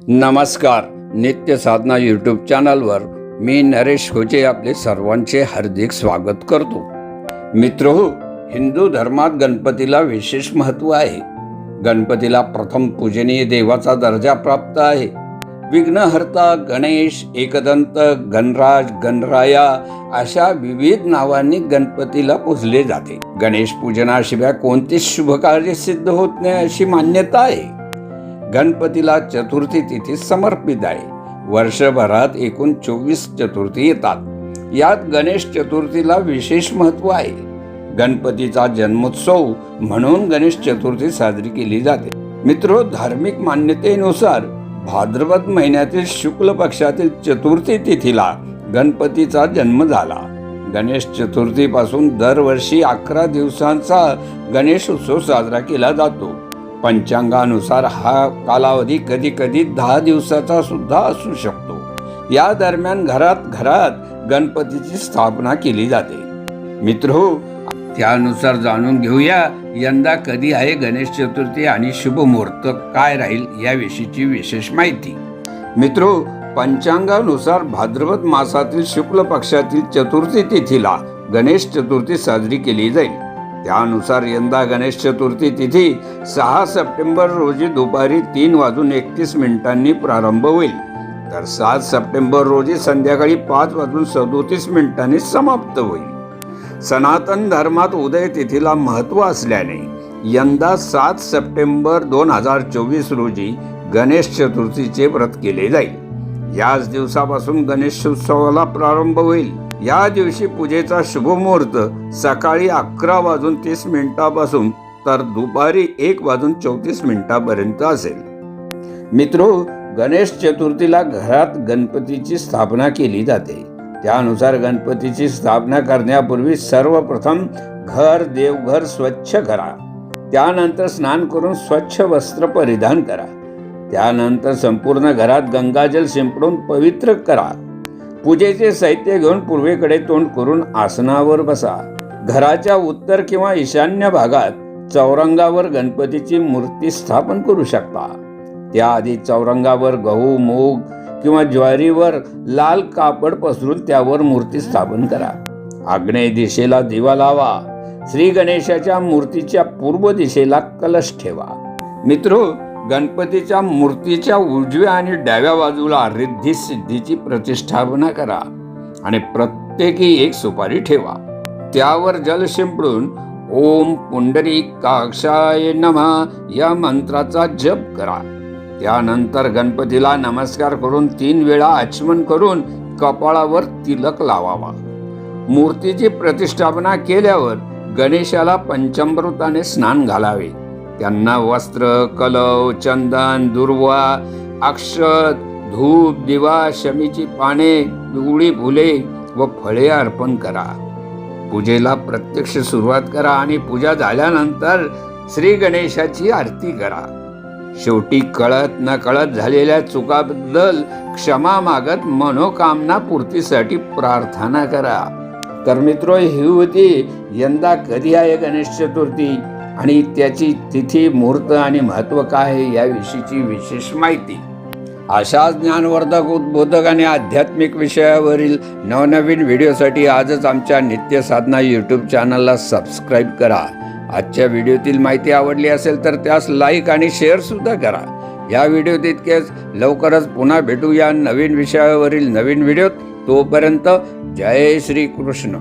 नमस्कार नित्य साधना यूट्यूब चॅनलवर मी नरेश खोचे आपले सर्वांचे हार्दिक स्वागत करतो. मित्र हिंदू धर्मात गणपतीला विशेष महत्त्व आहे. गणपतीला प्रथम पूजनीय देवाचा दर्जा प्राप्त आहे. विघ्नहर्ता गणेश एकदंत गणराज गणराया अशा विविध नावांनी गणपतीला पूजले जाते. गणेश पूजनाशिवाय कोणतेच शुभ कार्य सिद्ध होत नाही अशी मान्यता आहे. गणपतीला चतुर्थी तिथी समर्पित आहे. वर्षभरात एकूण चोवीस चतुर्थी येतात. यात गणेश चतुर्थीला विशेष महत्त्व आहे. गणपतीचा जन्मोत्सव म्हणून गणेश चतुर्थी साजरी केली जाते. मित्रो धार्मिक मान्यतेनुसार भाद्रपद महिन्यातील शुक्ल पक्षातील चतुर्थी तिथीला गणपतीचा जन्म झाला. गणेश चतुर्थीपासून दरवर्षी अकरा दिवसांचा गणेश उत्सव साजरा केला जातो. पंचांगानुसार हा कालावधी कधी कधी दहा दिवसाचा सुद्धा असू शकतो. या दरम्यान घरात घरात गणपतीची स्थापना केली जाते. मित्र त्यानुसार जाणून घेऊया यंदा कधी आहे गणेश चतुर्थी आणि शुभ मुहूर्त काय राहील याविषयीची विशेष माहिती. मित्रो पंचांगानुसार भाद्रपद मासातील शुक्ल पक्षातील चतुर्थी तिथीला गणेश चतुर्थी साजरी केली जाईल. त्यानुसार यंदा गणेश चतुर्थी तिथी सहा सप्टेंबर रोजी दुपारी तीन वाजून एकतीस मिनिटांनी प्रारंभ होईल. तर सात सप्टेंबर रोजी संध्याकाळी पाच वाजून सदोतीस मिनिटांनी समाप्त होईल. सनातन धर्मात उदय तिथीला महत्त्व असल्याने यंदा सात सप्टेंबर दोन हजार चोवीस रोजी गणेश चतुर्थीचे व्रत केले जाईल. याच दिवसापासून गणेशोत्सवाला प्रारंभ होईल. या दिवशी पूजेचा शुभमुहूर्त सकाळी अकरा वाजून तीस मिनिटापासून तर दुपारी एक वाजून चौतीस मिनिटापर्यंत असेल. मित्रो गणेश चतुर्थीला घरात गणपतीची स्थापना केली जाते. त्यानुसार गणपतीची स्थापना करण्यापूर्वी सर्वप्रथम घर देवघर स्वच्छ करा. त्यानंतर स्नान करून स्वच्छ वस्त्र परिधान करा. त्यानंतर संपूर्ण घरात गंगाजल शिंपडून पवित्र करा. पूजेचे साहित्य घेऊन पूर्वेकडे तोंड करून आसनावर बसा. घराच्या उत्तर किंवा ईशान्य भागात चौरंगावर गणपतीची मूर्ती स्थापन करू शकता. त्याआधी चौरंगावर गहू मूग किंवा ज्वारीवर लाल कापड पसरून त्यावर मूर्ती स्थापन करा. आग्नेय दिशेला दिवा लावा. श्री गणेशाच्या मूर्तीच्या पूर्व दिशेला कलश ठेवा. मित्रो गणपतीच्या मूर्तीच्या उजव्या आणि डाव्या बाजूला रिद्धी सिद्धीची प्रतिष्ठापना करा आणि प्रत्येकी एक सुपारी ठेवा. त्यावर जल शिंपडून ओम पुंडरी काक्षाय नमा या मंत्राचा जप करा. त्यानंतर गणपतीला नमस्कार करून तीन वेळा आचमन करून कपाळावर तिलक लावावा. मूर्तीची प्रतिष्ठापना केल्यावर गणेशाला पंचामृताने स्नान घालावे. त्यांना वस्त्र कलव चंदन दुर्वा अक्षत धूप दिवा शमीची पाने पिवळी फुले व फळे अर्पण करा. पूजेला प्रत्यक्ष सुरुवात करा आणि पूजा झाल्यानंतर श्री गणेशाची आरती करा. शेवटी कळत न कळत झालेल्या चुकाबद्दल क्षमा मागत मनोकामना पूर्तीसाठी प्रार्थना करा. तर मित्र ही होती यंदा कधी आहे गणेश चतुर्थी? आणि त्याची तिथी मुहूर्त आणि महत्त्व काय आहे याविषयीची विशेष माहिती. अशा ज्ञानवर्धक उद्बोधक आणि आध्यात्मिक विषयावरील नवनवीन व्हिडिओसाठी आजच आमच्या नित्य साधना यूट्यूब चॅनलला सबस्क्राईब करा. आजच्या व्हिडिओतील माहिती आवडली असेल तर त्यास लाईक आणि शेअर सुद्धा करा. या व्हिडिओ तितकेच. लवकरच पुन्हा भेटू या नवीन विषयावरील नवीन व्हिडिओत. तोपर्यंत जय श्री कृष्ण.